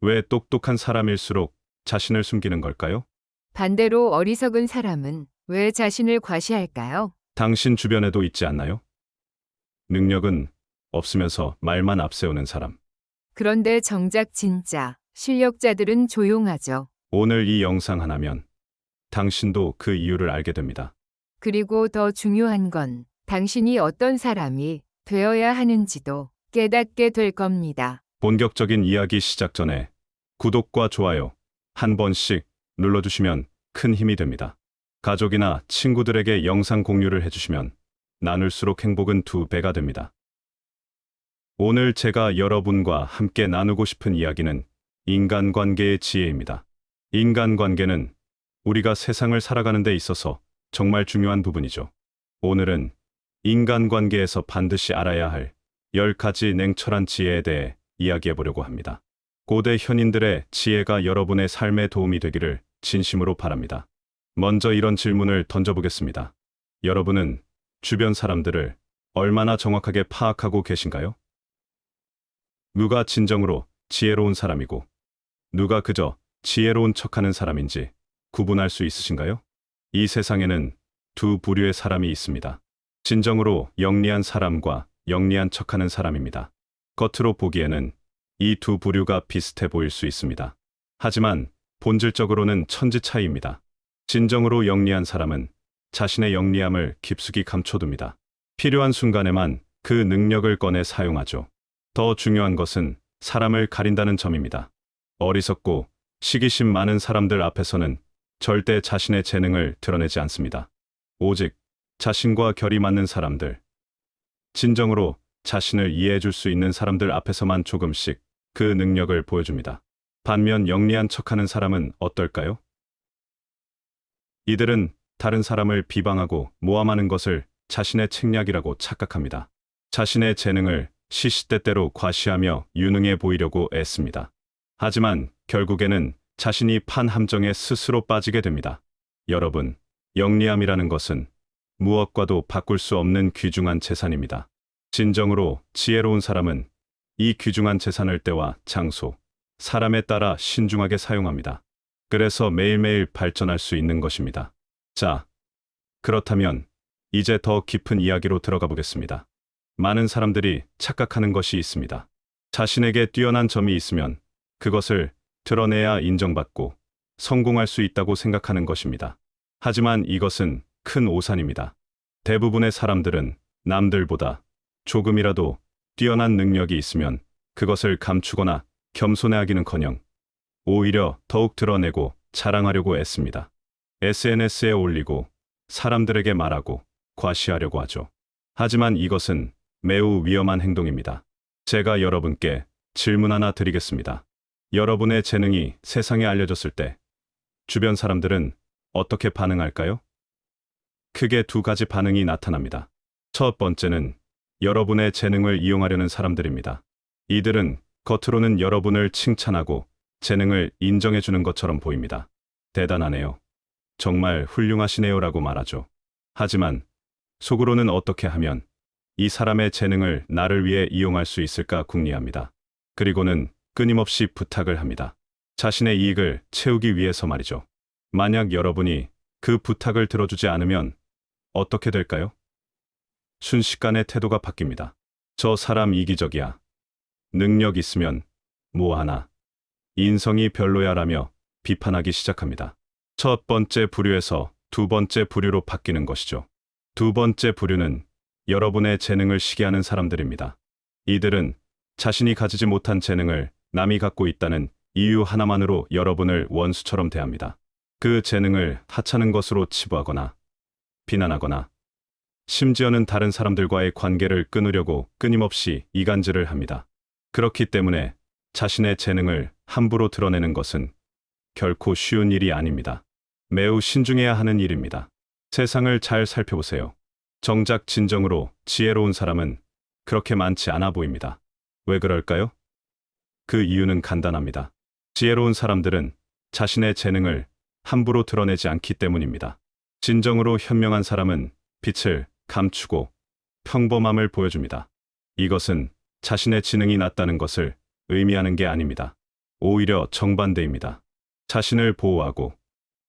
왜 똑똑한 사람일수록 자신을 숨기는 걸까요? 반대로 어리석은 사람은 왜 자신을 과시할까요? 당신 주변에도 있지 않나요? 능력은 없으면서 말만 앞세우는 사람. 그런데 정작 진짜 실력자들은 조용하죠. 오늘 이 영상 하나면 당신도 그 이유를 알게 됩니다. 그리고 더 중요한 건 당신이 어떤 사람이 되어야 하는지도 깨닫게 될 겁니다. 본격적인 이야기 시작 전에 구독과 좋아요 한 번씩 눌러주시면 큰 힘이 됩니다. 가족이나 친구들에게 영상 공유를 해주시면 나눌수록 행복은 두 배가 됩니다. 오늘 제가 여러분과 함께 나누고 싶은 이야기는 인간관계의 지혜입니다. 인간관계는 우리가 세상을 살아가는 데 있어서 정말 중요한 부분이죠. 오늘은 인간관계에서 반드시 알아야 할 10가지 냉철한 지혜에 대해 이야기해 보려고 합니다. 고대 현인들의 지혜가 여러분의 삶에 도움이 되기를 진심으로 바랍니다. 먼저 이런 질문을 던져보겠습니다. 여러분은 주변 사람들을 얼마나 정확하게 파악하고 계신가요? 누가 진정으로 지혜로운 사람이고 누가 그저 지혜로운 척하는 사람인지 구분할 수 있으신가요? 이 세상에는 두 부류의 사람이 있습니다. 진정으로 영리한 사람과 영리한 척하는 사람입니다. 겉으로 보기에는 이 두 부류가 비슷해 보일 수 있습니다. 하지만 본질적으로는 천지 차이입니다. 진정으로 영리한 사람은 자신의 영리함을 깊숙이 감춰둡니다. 필요한 순간에만 그 능력을 꺼내 사용하죠. 더 중요한 것은 사람을 가린다는 점입니다. 어리석고 시기심 많은 사람들 앞에서는 절대 자신의 재능을 드러내지 않습니다. 오직 자신과 결이 맞는 사람들, 진정으로 자신을 이해해 줄 수 있는 사람들 앞에서만 조금씩 그 능력을 보여줍니다. 반면 영리한 척하는 사람은 어떨까요? 이들은 다른 사람을 비방하고 모함하는 것을 자신의 책략이라고 착각합니다. 자신의 재능을 시시때때로 과시하며 유능해 보이려고 애씁니다. 하지만 결국에는 자신이 판 함정에 스스로 빠지게 됩니다. 여러분, 영리함이라는 것은 무엇과도 바꿀 수 없는 귀중한 재산입니다. 진정으로 지혜로운 사람은 이 귀중한 재산을 때와 장소, 사람에 따라 신중하게 사용합니다. 그래서 매일매일 발전할 수 있는 것입니다. 자, 그렇다면 이제 더 깊은 이야기로 들어가 보겠습니다. 많은 사람들이 착각하는 것이 있습니다. 자신에게 뛰어난 점이 있으면 그것을 드러내야 인정받고 성공할 수 있다고 생각하는 것입니다. 하지만 이것은 큰 오산입니다. 대부분의 사람들은 남들보다 조금이라도 뛰어난 능력이 있으면 그것을 감추거나 겸손해하기는커녕 오히려 더욱 드러내고 자랑하려고 애씁니다. SNS에 올리고 사람들에게 말하고 과시하려고 하죠. 하지만 이것은 매우 위험한 행동입니다. 제가 여러분께 질문 하나 드리겠습니다. 여러분의 재능이 세상에 알려졌을 때 주변 사람들은 어떻게 반응할까요? 크게 두 가지 반응이 나타납니다. 첫 번째는 여러분의 재능을 이용하려는 사람들입니다. 이들은 겉으로는 여러분을 칭찬하고 재능을 인정해 주는 것처럼 보입니다. 대단하네요. 정말 훌륭하시네요 라고 말하죠. 하지만 속으로는 어떻게 하면 이 사람의 재능을 나를 위해 이용할 수 있을까 궁리합니다. 그리고는 끊임없이 부탁을 합니다. 자신의 이익을 채우기 위해서 말이죠. 만약 여러분이 그 부탁을 들어주지 않으면 어떻게 될까요? 순식간에 태도가 바뀝니다. 저 사람 이기적이야. 능력 있으면 뭐 하나. 인성이 별로야라며 비판하기 시작합니다. 첫 번째 부류에서 두 번째 부류로 바뀌는 것이죠. 두 번째 부류는 여러분의 재능을 시기하는 사람들입니다. 이들은 자신이 가지지 못한 재능을 남이 갖고 있다는 이유 하나만으로 여러분을 원수처럼 대합니다. 그 재능을 하찮은 것으로 치부하거나 비난하거나 심지어는 다른 사람들과의 관계를 끊으려고 끊임없이 이간질을 합니다. 그렇기 때문에 자신의 재능을 함부로 드러내는 것은 결코 쉬운 일이 아닙니다. 매우 신중해야 하는 일입니다. 세상을 잘 살펴보세요. 정작 진정으로 지혜로운 사람은 그렇게 많지 않아 보입니다. 왜 그럴까요? 그 이유는 간단합니다. 지혜로운 사람들은 자신의 재능을 함부로 드러내지 않기 때문입니다. 진정으로 현명한 사람은 빛을 감추고 평범함을 보여줍니다. 이것은 자신의 지능이 낮다는 것을 의미하는 게 아닙니다. 오히려 정반대입니다. 자신을 보호하고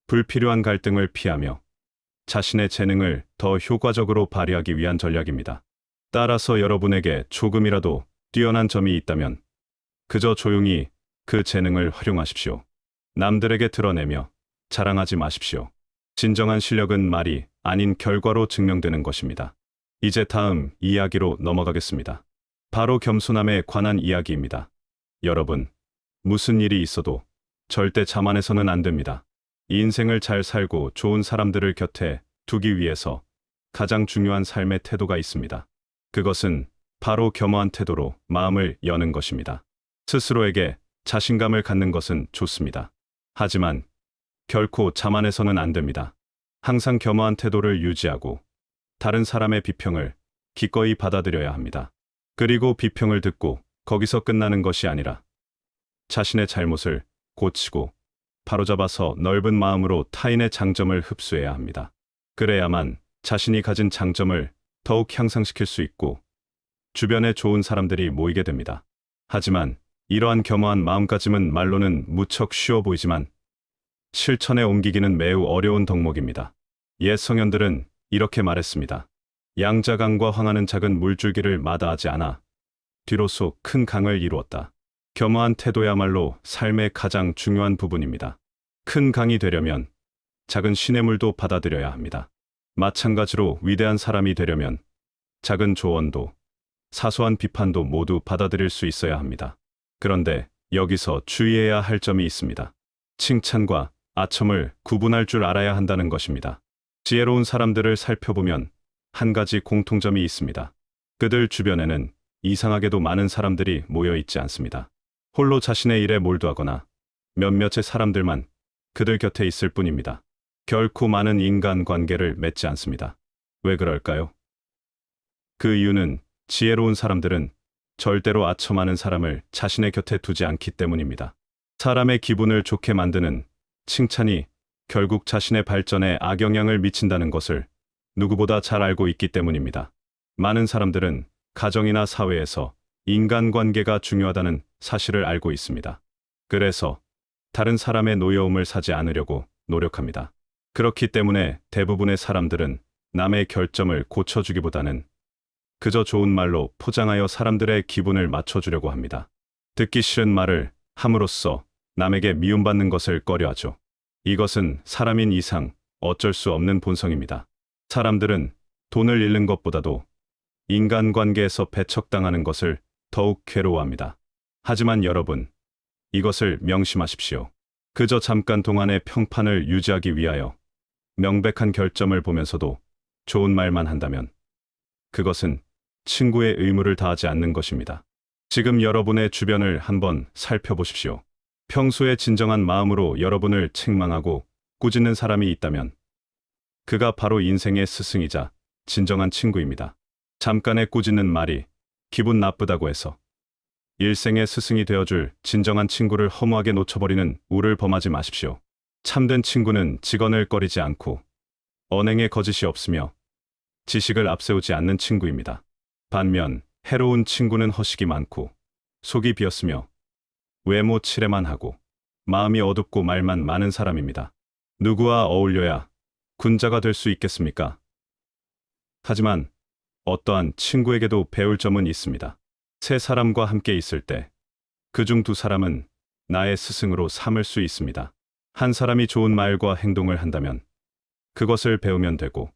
불필요한 갈등을 피하며 자신의 재능을 더 효과적으로 발휘하기 위한 전략입니다. 따라서 여러분에게 조금이라도 뛰어난 점이 있다면 그저 조용히 그 재능을 활용하십시오. 남들에게 드러내며 자랑하지 마십시오. 진정한 실력은 말이 아닌 결과로 증명되는 것입니다. 이제 다음 이야기로 넘어가겠습니다. 바로 겸손함에 관한 이야기입니다. 여러분, 무슨 일이 있어도 절대 자만해서는 안 됩니다. 인생을 잘 살고 좋은 사람들을 곁에 두기 위해서 가장 중요한 삶의 태도가 있습니다. 그것은 바로 겸허한 태도로 마음을 여는 것입니다. 스스로에게 자신감을 갖는 것은 좋습니다. 하지만 결코 자만해서는 안 됩니다. 항상 겸허한 태도를 유지하고 다른 사람의 비평을 기꺼이 받아들여야 합니다. 그리고 비평을 듣고 거기서 끝나는 것이 아니라 자신의 잘못을 고치고 바로잡아서 넓은 마음으로 타인의 장점을 흡수해야 합니다. 그래야만 자신이 가진 장점을 더욱 향상시킬 수 있고 주변에 좋은 사람들이 모이게 됩니다. 하지만 이러한 겸허한 마음가짐은 말로는 무척 쉬워 보이지만 실천에 옮기기는 매우 어려운 덕목입니다. 옛 성현들은 이렇게 말했습니다. 양자강과 황하는 작은 물줄기를 마다하지 않아 뒤로서 큰 강을 이루었다. 겸허한 태도야말로 삶의 가장 중요한 부분입니다. 큰 강이 되려면 작은 시냇물도 받아들여야 합니다. 마찬가지로 위대한 사람이 되려면 작은 조언도 사소한 비판도 모두 받아들일 수 있어야 합니다. 그런데 여기서 주의해야 할 점이 있습니다. 칭찬과 아첨을 구분할 줄 알아야 한다는 것입니다. 지혜로운 사람들을 살펴보면 한 가지 공통점이 있습니다. 그들 주변에는 이상하게도 많은 사람들이 모여 있지 않습니다. 홀로 자신의 일에 몰두하거나 몇몇의 사람들만 그들 곁에 있을 뿐입니다. 결코 많은 인간 관계를 맺지 않습니다. 왜 그럴까요? 그 이유는 지혜로운 사람들은 절대로 아첨하는 사람을 자신의 곁에 두지 않기 때문입니다. 사람의 기분을 좋게 만드는 칭찬이 결국 자신의 발전에 악영향을 미친다는 것을 누구보다 잘 알고 있기 때문입니다. 많은 사람들은 가정이나 사회에서 인간관계가 중요하다는 사실을 알고 있습니다. 그래서 다른 사람의 노여움을 사지 않으려고 노력합니다. 그렇기 때문에 대부분의 사람들은 남의 결점을 고쳐주기보다는 그저 좋은 말로 포장하여 사람들의 기분을 맞춰주려고 합니다. 듣기 싫은 말을 함으로써 남에게 미움받는 것을 꺼려하죠. 이것은 사람인 이상 어쩔 수 없는 본성입니다. 사람들은 돈을 잃는 것보다도 인간관계에서 배척당하는 것을 더욱 괴로워합니다. 하지만 여러분, 이것을 명심하십시오. 그저 잠깐 동안의 평판을 유지하기 위하여 명백한 결점을 보면서도 좋은 말만 한다면 그것은 친구의 의무를 다하지 않는 것입니다. 지금 여러분의 주변을 한번 살펴보십시오. 평소에 진정한 마음으로 여러분을 책망하고 꾸짖는 사람이 있다면 그가 바로 인생의 스승이자 진정한 친구입니다. 잠깐의 꾸짖는 말이 기분 나쁘다고 해서 일생의 스승이 되어줄 진정한 친구를 허무하게 놓쳐버리는 우를 범하지 마십시오. 참된 친구는 직언을 꺼리지 않고 언행에 거짓이 없으며 지식을 앞세우지 않는 친구입니다. 반면 해로운 친구는 허식이 많고 속이 비었으며 외모 칠해만 하고 마음이 어둡고 말만 많은 사람입니다. 누구와 어울려야 군자가 될 수 있겠습니까? 하지만 어떠한 친구에게도 배울 점은 있습니다. 세 사람과 함께 있을 때 그 중 두 사람은 나의 스승으로 삼을 수 있습니다. 한 사람이 좋은 말과 행동을 한다면 그것을 배우면 되고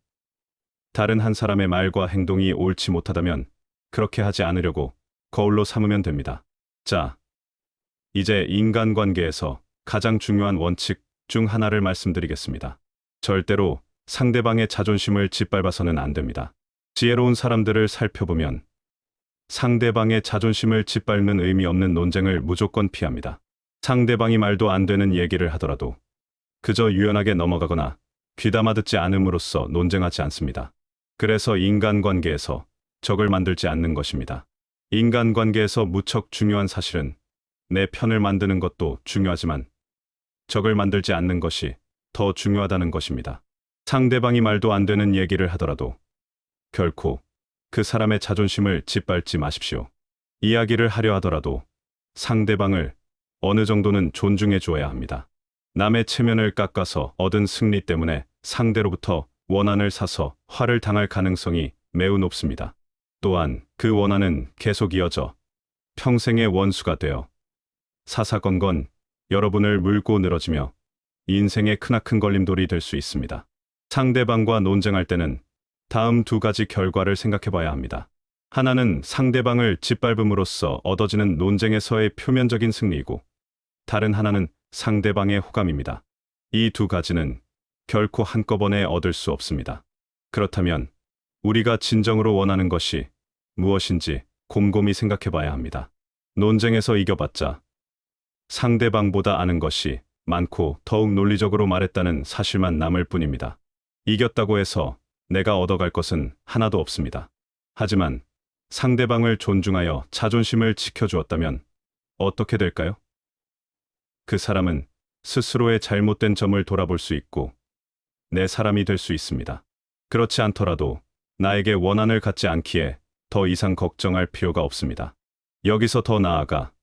다른 한 사람의 말과 행동이 옳지 못하다면 그렇게 하지 않으려고 거울로 삼으면 됩니다. 자, 이제 인간관계에서 가장 중요한 원칙 중 하나를 말씀드리겠습니다. 절대로 상대방의 자존심을 짓밟아서는 안 됩니다. 지혜로운 사람들을 살펴보면 상대방의 자존심을 짓밟는 의미 없는 논쟁을 무조건 피합니다. 상대방이 말도 안 되는 얘기를 하더라도 그저 유연하게 넘어가거나 귀담아 듣지 않음으로써 논쟁하지 않습니다. 그래서 인간관계에서 적을 만들지 않는 것입니다. 인간관계에서 무척 중요한 사실은 내 편을 만드는 것도 중요하지만 적을 만들지 않는 것이 더 중요하다는 것입니다. 상대방이 말도 안 되는 얘기를 하더라도 결코 그 사람의 자존심을 짓밟지 마십시오. 이야기를 하려 하더라도 상대방을 어느 정도는 존중해 주어야 합니다. 남의 체면을 깎아서 얻은 승리 때문에 상대로부터 원한을 사서 화를 당할 가능성이 매우 높습니다. 또한 그 원한은 계속 이어져 평생의 원수가 되어 사사건건 여러분을 물고 늘어지며 인생의 크나큰 걸림돌이 될 수 있습니다. 상대방과 논쟁할 때는 다음 두 가지 결과를 생각해 봐야 합니다. 하나는 상대방을 짓밟음으로써 얻어지는 논쟁에서의 표면적인 승리이고 다른 하나는 상대방의 호감입니다. 이 두 가지는 결코 한꺼번에 얻을 수 없습니다. 그렇다면 우리가 진정으로 원하는 것이 무엇인지 곰곰이 생각해 봐야 합니다. 논쟁에서 이겨봤자 상대방보다 아는 것이 많고 더욱 논리적으로 말했다는 사실만 남을 뿐입니다. 이겼다고 해서 내가 얻어갈 것은 하나도 없습니다. 하지만 상대방을 존중하여 자존심을 지켜주었다면 어떻게 될까요? 그 사람은 스스로의 잘못된 점을 돌아볼 수 있고 내 사람이 될 수 있습니다. 그렇지 않더라도 나에게 원한을 갖지 않기에 더 이상 걱정할 필요가 없습니다. 여기서 더 나아가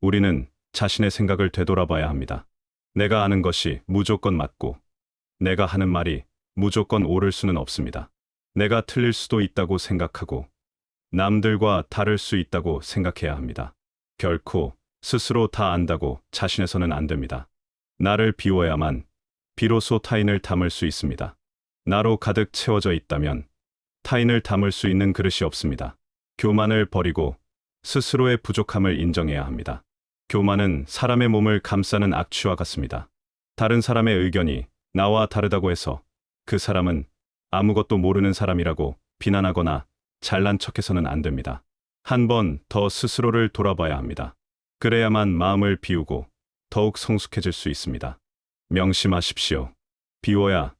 우리는 자신의 생각을 되돌아봐야 합니다. 내가 아는 것이 무조건 맞고 내가 하는 말이 무조건 옳을 수는 없습니다. 내가 틀릴 수도 있다고 생각하고 남들과 다를 수 있다고 생각해야 합니다. 결코 스스로 다 안다고 자신해서는 안 됩니다. 나를 비워야만 비로소 타인을 담을 수 있습니다. 나로 가득 채워져 있다면 타인을 담을 수 있는 그릇이 없습니다. 교만을 버리고 스스로의 부족함을 인정해야 합니다. 교만은 사람의 몸을 감싸는 악취와 같습니다. 다른 사람의 의견이 나와 다르다고 해서 그 사람은 아무것도 모르는 사람이라고 비난하거나 잘난 척해서는 안 됩니다. 한 번 더 스스로를 돌아봐야 합니다. 그래야만 마음을 비우고 더욱 성숙해질 수 있습니다. 명심하십시오. 비워야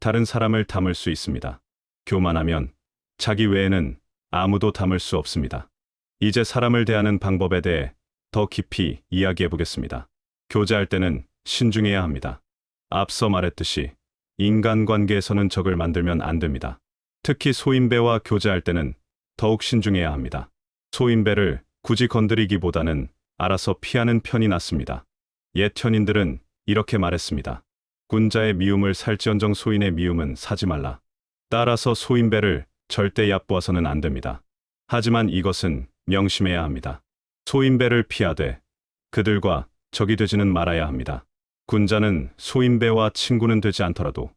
다른 사람을 담을 수 있습니다. 교만하면 자기 외에는 아무도 담을 수 없습니다. 이제 사람을 대하는 방법에 대해 더 깊이 이야기해 보겠습니다. 교제할 때는 신중해야 합니다. 앞서 말했듯이 인간관계에서는 적을 만들면 안 됩니다. 특히 소인배와 교제할 때는 더욱 신중해야 합니다. 소인배를 굳이 건드리기보다는 알아서 피하는 편이 낫습니다. 옛 현인들은 이렇게 말했습니다. 군자의 미움을 살지언정 소인의 미움은 사지 말라. 따라서 소인배를 절대 얕보아서는 안 됩니다. 하지만 이것은 명심해야 합니다. 소인배를 피하되 그들과 적이 되지는 말아야 합니다. 군자는 소인배와 친구는 되지 않더라도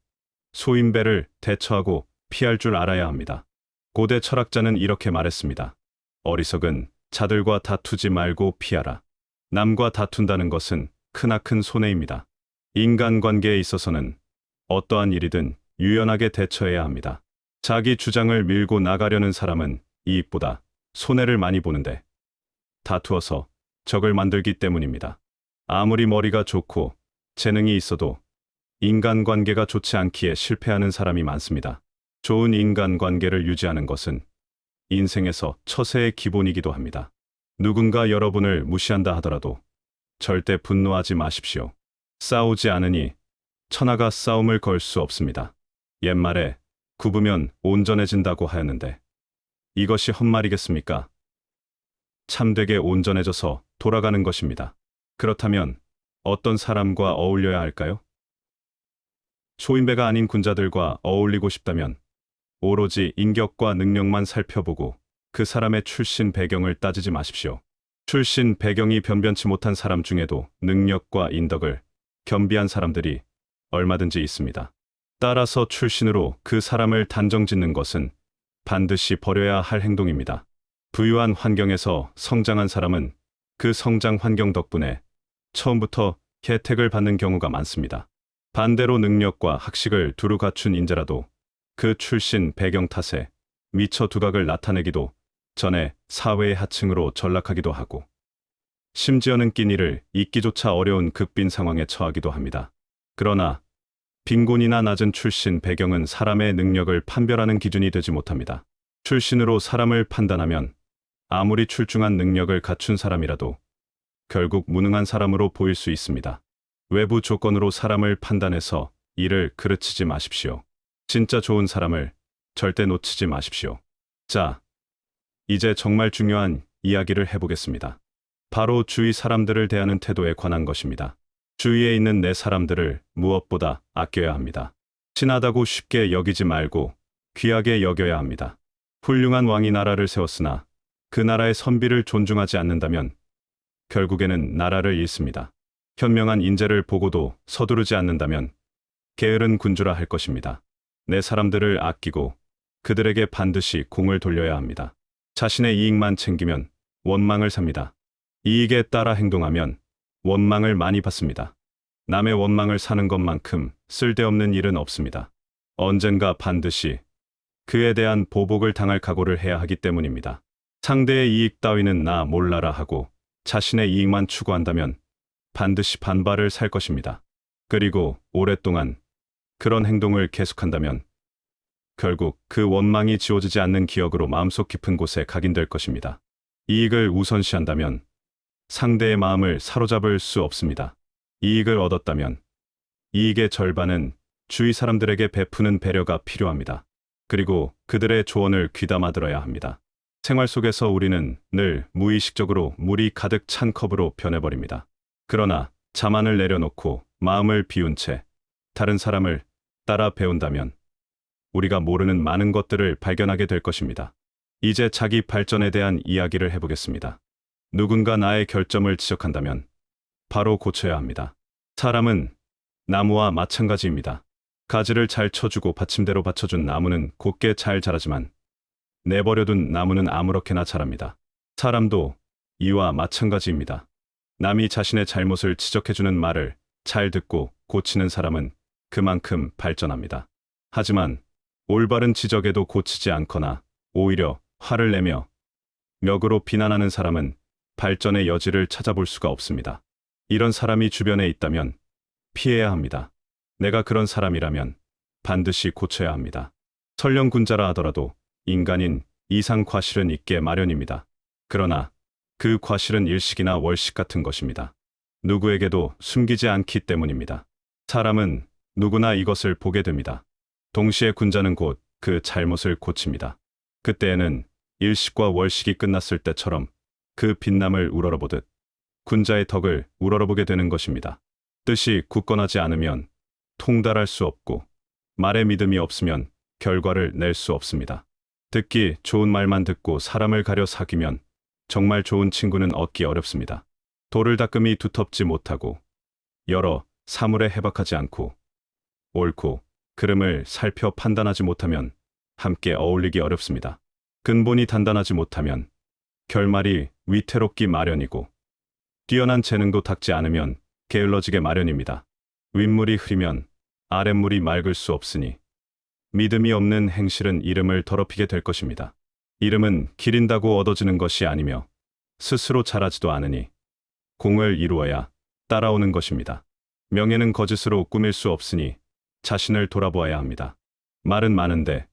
소인배를 대처하고 피할 줄 알아야 합니다. 고대 철학자는 이렇게 말했습니다. 어리석은 자들과 다투지 말고 피하라. 남과 다툰다는 것은 크나큰 손해입니다. 인간관계에 있어서는 어떠한 일이든 유연하게 대처해야 합니다. 자기 주장을 밀고 나가려는 사람은 이익보다 손해를 많이 보는데 다투어서 적을 만들기 때문입니다. 아무리 머리가 좋고 재능이 있어도 인간관계가 좋지 않기에 실패하는 사람이 많습니다. 좋은 인간관계를 유지하는 것은 인생에서 처세의 기본이기도 합니다. 누군가 여러분을 무시한다 하더라도 절대 분노하지 마십시오. 싸우지 않으니 천하가 싸움을 걸 수 없습니다. 옛말에 굽으면 온전해진다고 하였는데 이것이 헛말이겠습니까? 참되게 온전해져서 돌아가는 것입니다. 그렇다면 어떤 사람과 어울려야 할까요? 소인배가 아닌 군자들과 어울리고 싶다면 오로지 인격과 능력만 살펴보고 그 사람의 출신 배경을 따지지 마십시오. 출신 배경이 변변치 못한 사람 중에도 능력과 인덕을 겸비한 사람들이 얼마든지 있습니다. 따라서 출신으로 그 사람을 단정 짓는 것은 반드시 버려야 할 행동입니다. 부유한 환경에서 성장한 사람은 그 성장 환경 덕분에 처음부터 혜택을 받는 경우가 많습니다. 반대로 능력과 학식을 두루 갖춘 인재라도 그 출신 배경 탓에 미처 두각을 나타내기도 전에 사회의 하층으로 전락하기도 하고 심지어는 끼니를 잊기조차 어려운 극빈 상황에 처하기도 합니다. 그러나 빈곤이나 낮은 출신 배경은 사람의 능력을 판별하는 기준이 되지 못합니다. 출신으로 사람을 판단하면 아무리 출중한 능력을 갖춘 사람이라도 결국 무능한 사람으로 보일 수 있습니다. 외부 조건으로 사람을 판단해서 이를 그르치지 마십시오. 진짜 좋은 사람을 절대 놓치지 마십시오. 자, 이제 정말 중요한 이야기를 해보겠습니다. 바로 주위 사람들을 대하는 태도에 관한 것입니다. 주위에 있는 내 사람들을 무엇보다 아껴야 합니다. 친하다고 쉽게 여기지 말고 귀하게 여겨야 합니다. 훌륭한 왕이 나라를 세웠으나 그 나라의 선비를 존중하지 않는다면 결국에는 나라를 잃습니다. 현명한 인재를 보고도 서두르지 않는다면 게으른 군주라 할 것입니다. 내 사람들을 아끼고 그들에게 반드시 공을 돌려야 합니다. 자신의 이익만 챙기면 원망을 삽니다. 이익에 따라 행동하면 원망을 많이 받습니다. 남의 원망을 사는 것만큼 쓸데없는 일은 없습니다. 언젠가 반드시 그에 대한 보복을 당할 각오를 해야 하기 때문입니다. 상대의 이익 따위는 나 몰라라 하고 자신의 이익만 추구한다면 반드시 반발을 살 것입니다. 그리고 오랫동안 그런 행동을 계속한다면 결국 그 원망이 지워지지 않는 기억으로 마음속 깊은 곳에 각인될 것입니다. 이익을 우선시한다면 상대의 마음을 사로잡을 수 없습니다. 이익을 얻었다면 이익의 절반은 주위 사람들에게 베푸는 배려가 필요합니다. 그리고 그들의 조언을 귀담아 들어야 합니다. 생활 속에서 우리는 늘 무의식적으로 물이 가득 찬 컵으로 변해버립니다. 그러나 자만을 내려놓고 마음을 비운 채 다른 사람을 따라 배운다면 우리가 모르는 많은 것들을 발견하게 될 것입니다. 이제 자기 발전에 대한 이야기를 해보겠습니다. 누군가 나의 결점을 지적한다면 바로 고쳐야 합니다. 사람은 나무와 마찬가지입니다. 가지를 잘 쳐주고 받침대로 받쳐준 나무는 곧게 잘 자라지만 내버려둔 나무는 아무렇게나 자랍니다. 사람도 이와 마찬가지입니다. 남이 자신의 잘못을 지적해주는 말을 잘 듣고 고치는 사람은 그만큼 발전합니다. 하지만 올바른 지적에도 고치지 않거나 오히려 화를 내며 멱으로 비난하는 사람은 발전의 여지를 찾아볼 수가 없습니다. 이런 사람이 주변에 있다면 피해야 합니다. 내가 그런 사람이라면 반드시 고쳐야 합니다. 설령 군자라 하더라도 인간인 이상 과실은 있게 마련입니다. 그러나 그 과실은 일식이나 월식 같은 것입니다. 누구에게도 숨기지 않기 때문입니다. 사람은 누구나 이것을 보게 됩니다. 동시에 군자는 곧 그 잘못을 고칩니다. 그때에는 일식과 월식이 끝났을 때처럼 그 빛남을 우러러보듯 군자의 덕을 우러러보게 되는 것입니다. 뜻이 굳건하지 않으면 통달할 수 없고 말에 믿음이 없으면 결과를 낼 수 없습니다. 듣기 좋은 말만 듣고 사람을 가려 사귀면 정말 좋은 친구는 얻기 어렵습니다. 돌을 닦음이 두텁지 못하고 여러 사물에 해박하지 않고 옳고 그름을 살펴 판단하지 못하면 함께 어울리기 어렵습니다. 근본이 단단하지 못하면 결말이 위태롭기 마련이고 뛰어난 재능도 닦지 않으면 게을러지게 마련입니다. 윗물이 흐리면 아랫물이 맑을 수 없으니 믿음이 없는 행실은 이름을 더럽히게 될 것입니다. 이름은 기린다고 얻어지는 것이 아니며 스스로 자라지도 않으니 공을 이루어야 따라오는 것입니다. 명예는 거짓으로 꾸밀 수 없으니 자신을 돌아보아야 합니다. 말은 많은데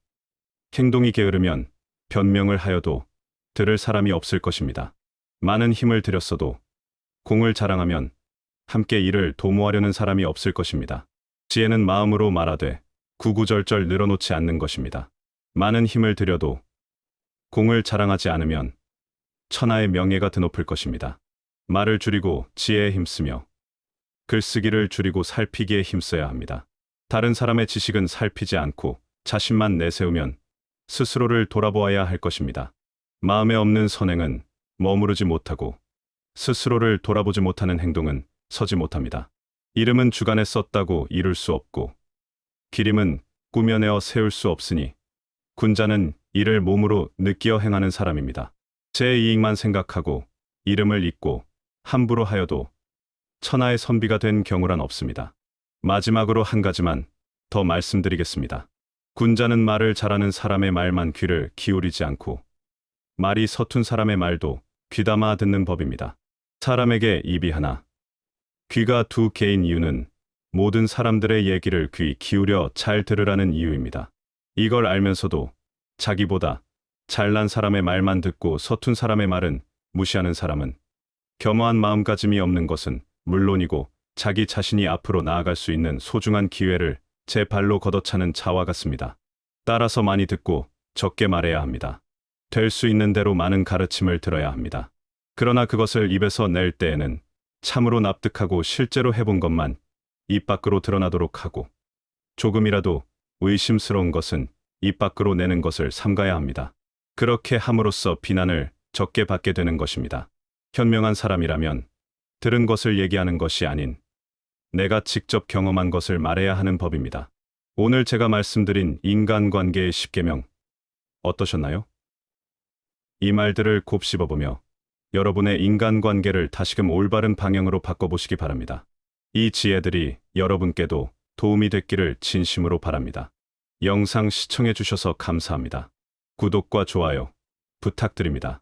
행동이 게으르면 변명을 하여도 들을 사람이 없을 것입니다. 많은 힘을 들였어도 공을 자랑하면 함께 이를 도모하려는 사람이 없을 것입니다. 지혜는 마음으로 말하되 구구절절 늘어놓지 않는 것입니다. 많은 힘을 들여도 공을 자랑하지 않으면 천하의 명예가 드높을 것입니다. 말을 줄이고 지혜에 힘쓰며 글쓰기를 줄이고 살피기에 힘써야 합니다. 다른 사람의 지식은 살피지 않고 자신만 내세우면 스스로를 돌아보아야 할 것입니다. 마음에 없는 선행은 머무르지 못하고 스스로를 돌아보지 못하는 행동은 서지 못합니다. 이름은 주간에 썼다고 이룰 수 없고 기림은 꾸며내어 세울 수 없으니 군자는 이를 몸으로 느끼어 행하는 사람입니다. 제 이익만 생각하고 이름을 잊고 함부로 하여도 천하의 선비가 된 경우란 없습니다. 마지막으로 한 가지만 더 말씀드리겠습니다. 군자는 말을 잘하는 사람의 말만 귀를 기울이지 않고 말이 서툰 사람의 말도 귀담아 듣는 법입니다. 사람에게 입이 하나, 귀가 두 개인 이유는 모든 사람들의 얘기를 귀 기울여 잘 들으라는 이유입니다. 이걸 알면서도 자기보다 잘난 사람의 말만 듣고 서툰 사람의 말은 무시하는 사람은 겸허한 마음가짐이 없는 것은 물론이고 자기 자신이 앞으로 나아갈 수 있는 소중한 기회를 제 발로 걷어차는 차와 같습니다. 따라서 많이 듣고 적게 말해야 합니다. 될 수 있는 대로 많은 가르침을 들어야 합니다. 그러나 그것을 입에서 낼 때에는 참으로 납득하고 실제로 해본 것만 입 밖으로 드러나도록 하고 조금이라도 의심스러운 것은 입 밖으로 내는 것을 삼가야 합니다. 그렇게 함으로써 비난을 적게 받게 되는 것입니다. 현명한 사람이라면 들은 것을 얘기하는 것이 아닌 내가 직접 경험한 것을 말해야 하는 법입니다. 오늘 제가 말씀드린 인간관계의 10계명 어떠셨나요? 이 말들을 곱씹어보며 여러분의 인간관계를 다시금 올바른 방향으로 바꿔보시기 바랍니다. 이 지혜들이 여러분께도 도움이 됐기를 진심으로 바랍니다. 영상 시청해주셔서 감사합니다. 구독과 좋아요 부탁드립니다.